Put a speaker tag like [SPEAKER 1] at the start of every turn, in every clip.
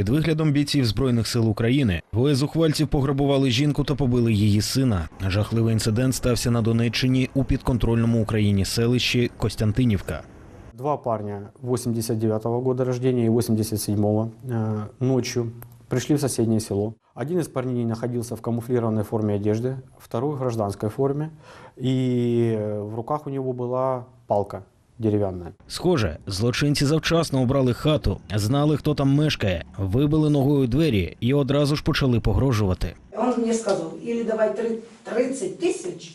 [SPEAKER 1] Під виглядом бійців збройних сил України двоє зухвальців пограбували жінку та побили її сина. Жахливий інцидент стався на Донеччині у підконтрольному Україні селищі Костянтинівка.
[SPEAKER 2] Два парня 89-го года рождения и 87-го э, ночью пришли в соседнее село. Один из парней находился в камуфлированной форме одежды, второй в гражданской форме, и э, в руках у него была палка деревянная.
[SPEAKER 1] Схоже, злочинці завчасно обрали хату, знали, хто там мешкає, вибили ногою двері і одразу ж почали погрожувати.
[SPEAKER 3] Он мені сказав, або давай три- 30 тысяч,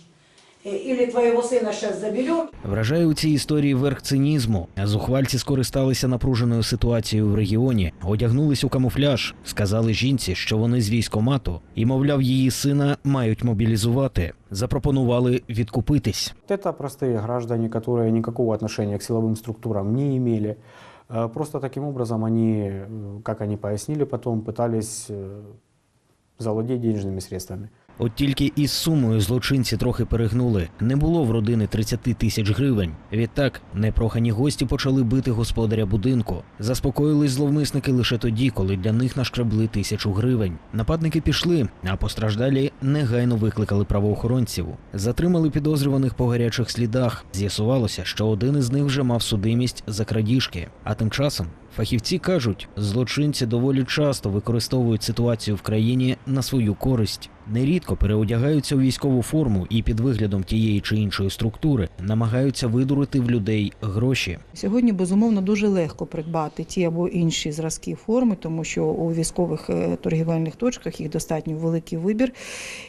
[SPEAKER 3] э, или твоего сына сейчас заберем,
[SPEAKER 1] Вражає у цій історії верх цинізму. Зухвальці скористалися напруженою ситуацією в регіоні, одягнулись у камуфляж, сказали жінці, що вони з військомату, і, мовляв, її сина мають мобілізувати. Запропонували відкупитись.
[SPEAKER 2] Вот Это простые граждане, которые никакого отношения к силовым структурам не имели. Э, Просто таким образом они, э, как они пояснили потом, пытались э, завладеть денежными средствами.
[SPEAKER 1] От тільки із сумою злочинці трохи перегнули. Не було в родини 30 тисяч гривень. Відтак непрохані гості почали бити господаря будинку. Заспокоїлись зловмисники лише тоді, коли для них нашкребли тисячу гривень. Нападники пішли, а постраждалі негайно викликали правоохоронців. Затримали підозрюваних по гарячих слідах. З'ясувалося, що один із них вже мав судимість за крадіжки. А тим часом Фахівці кажуть, злочинці доволі часто використовують ситуацію в країні на свою користь. Нерідко переодягаються у військову форму і під виглядом тієї чи іншої структури намагаються видурити в людей гроші.
[SPEAKER 4] Сьогодні безумовно дуже легко придбати ті або інші зразки форми, тому що у військових е, торгівельних точках їх достатньо великий вибір.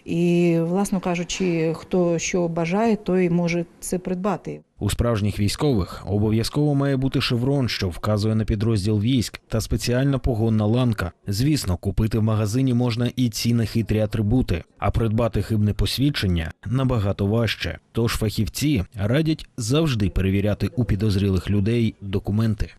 [SPEAKER 4] І, власно кажучи, хто що бажає, той може це придбати.
[SPEAKER 1] У справжніх військових обов'язково має бути шеврон, що вказує на підрозділ військ та спеціальна погонна ланка. Звісно, купити в магазині можна і ці нехитрі атрибути, а придбати хибне посвідчення набагато важче. Тож фахівці радять завжди перевіряти у підозрілих людей документи.